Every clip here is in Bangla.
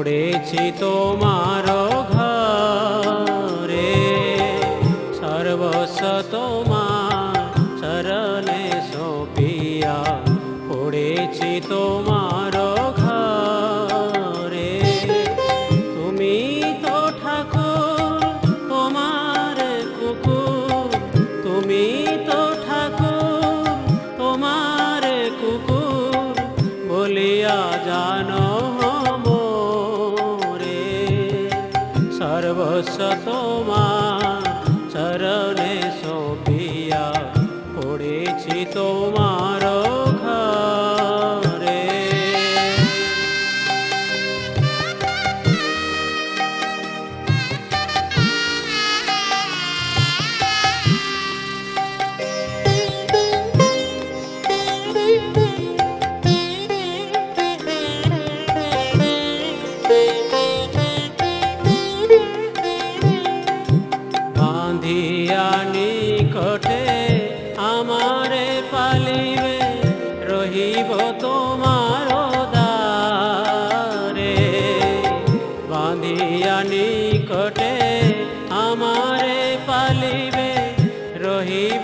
পড়েছি তোমার ঘরে। সর্বস্ব তোমার চরণে সোপিয়া পড়েছি তোমার তোমার চরণে সপিয়া পড়েছি তোমার rei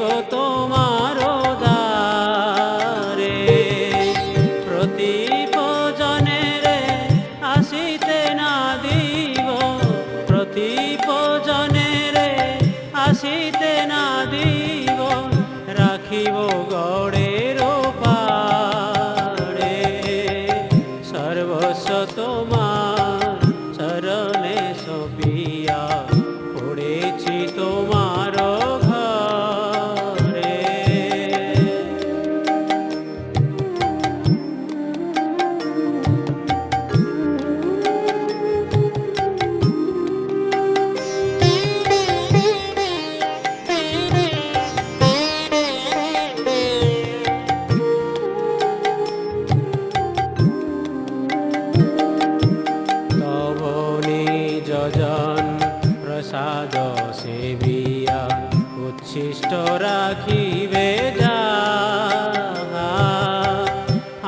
উচ্ছিষ্ট রাখিবে যা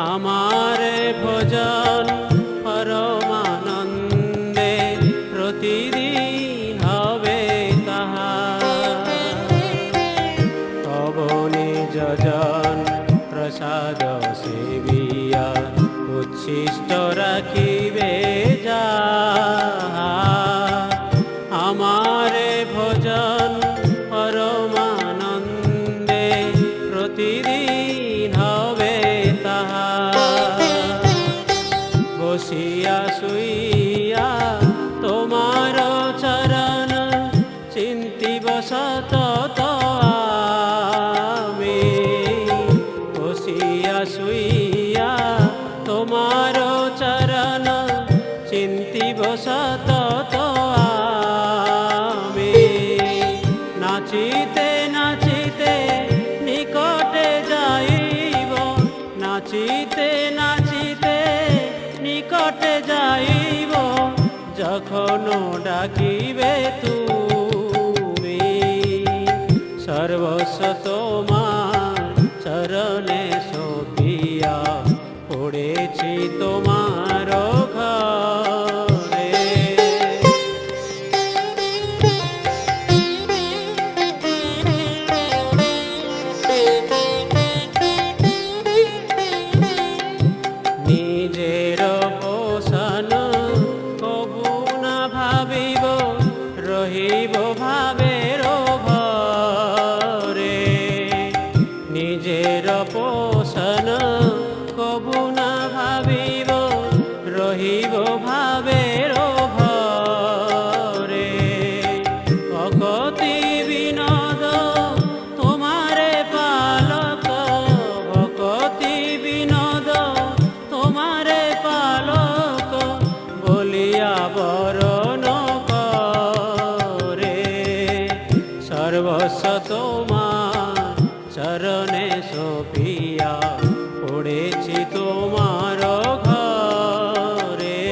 আমার ভোজন পরমানন্দে প্রতিদিন হবে তাহা। তব নিজন প্রসাদ সেবিয়া উচ্ছিষ্ট বসিয়া শুইয়া তোমার চরণ চিন্তি বসত তো আমি। বসিয়া শুইয়া যখন ডাকিবে তুমি। সর্বস্ব তোমার চরণে সপিয়া পড়েছি তোমার ঘরে। নিজের সর্বস্ব তোমার চরণে সোপিয়া পড়েছি তোমার ঘরে।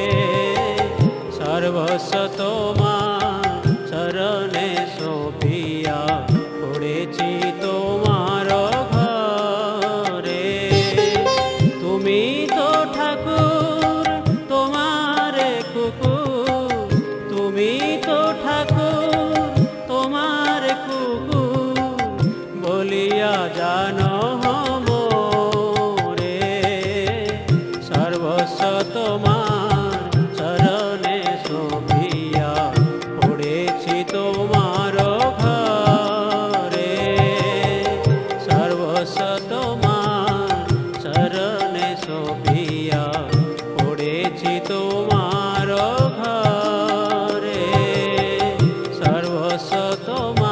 সর্বস্ব তোমার toma.